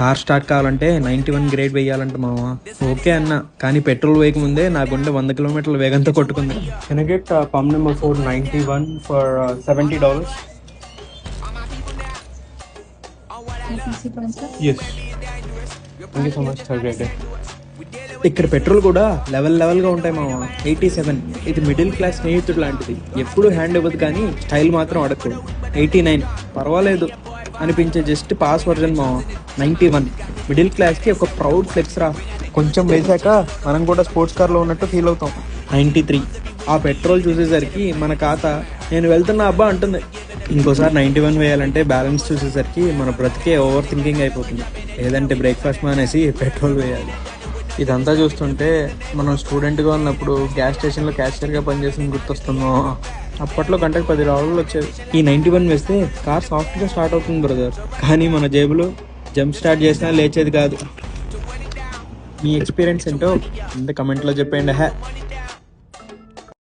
Car start కావాలంటే ninety one grade వేయాలంట మామ ఓకే అన్న కానీ పెట్రోల్ వేయకముందే నా గుండె వంద కిలోమీటర్ల వేగంతో కొట్టుకుంది Can I get pump number 491 for uh, $70? Yes. Thank you so much. Have a great day. ఇక్కడ పెట్రోల్ కూడా లెవెల్ లెవెల్గా ఉంటాయి మామ ఎయిటీ సెవెన్ ఇది మిడిల్ క్లాస్ స్నేహితుడు లాంటిది ఎప్పుడు హ్యాండ్ ఇవ్వదు కానీ స్టైల్ మాత్రం అడగదు ఎయిటీ నైన్ పర్వాలేదు అనిపించే just pass version ninety one. Middle క్లాస్కి ఒక ప్రౌడ్ ఫ్లెక్స్ రా. కొంచెం వేసాక మనం కూడా స్పోర్ట్స్ కార్లో ఉన్నట్టు ఫీల్ అవుతాం. Ninety three. ఆ పెట్రోల్ చూసేసరికి మన ఖాతా నేను వెళ్తున్నా అబ్బా అంటుంది. ఇంకోసారి నైంటీ వన్ వేయాలంటే బ్యాలెన్స్ చూసేసరికి మన బ్రతికే ఓవర్ థింకింగ్ అయిపోతుంది. లేదంటే బ్రేక్ఫాస్ట్ మానేసి పెట్రోల్ వేయాలి. ఇదంతా చూస్తుంటే మనం స్టూడెంట్గా ఉన్నప్పుడు గ్యాస్ స్టేషన్లో క్యాషియర్గా పనిచేసిన గుర్తొస్తుందో. అప్పట్లో గంటకు పది డాలర్లు వచ్చేది. ఈ నైంటీ వన్ వేస్తే కార్ సాఫ్ట్గా స్టార్ట్ అవుతుంది బ్రదర్. కానీ మన జేబులో జంప్ స్టార్ట్ చేసినా లేచేది కాదు. మీ ఎక్స్పీరియన్స్ ఏంటో ఇంత కమెంట్లో చెప్పేయండి. హ్యా